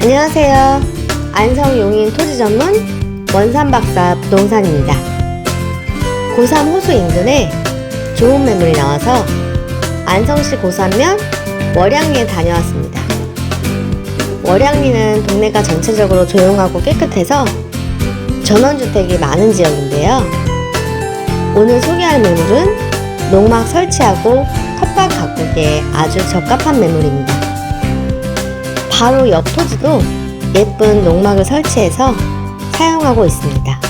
안녕하세요. 안성 용인 토지 전문 원산 박사 부동산입니다. 고3 호수 인근에 좋은 매물이 나와서 안성시 고산면 월양리에 다녀왔습니다. 월양리는 동네가 전체적으로 조용하고 깨끗해서 전원주택이 많은 지역인데요. 오늘 소개할 매물은 농막 설치하고 텃밭 가꾸기에 아주 적합한 매물입니다. 바로 옆 토지도 예쁜 농막을 설치해서 사용하고 있습니다.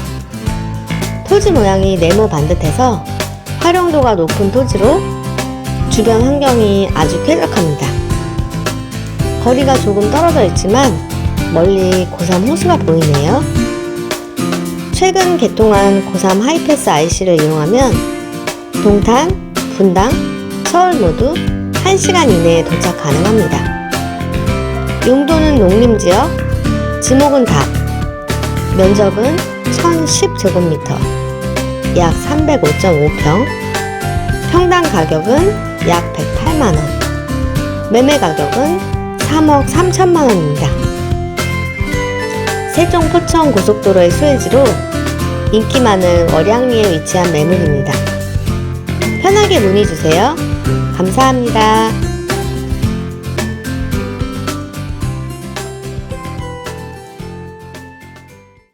토지 모양이 네모 반듯해서 활용도가 높은 토지로 주변 환경이 아주 쾌적합니다. 거리가 조금 떨어져 있지만 멀리 고3 호수가 보이네요. 최근 개통한 고3 하이패스 IC를 이용하면 동탄, 분당, 서울 모두 1시간 이내에 도착 가능합니다. 용도는 농림지역, 지목은 답, 면적은 1010제곱미터, 약 305.5평, 평당 가격은 약 108만원, 매매 가격은 3억 3천만원입니다. 세종 포천 고속도로의 수혜지로 인기 많은 월양리에 위치한 매물입니다. 편하게 문의 주세요. 감사합니다.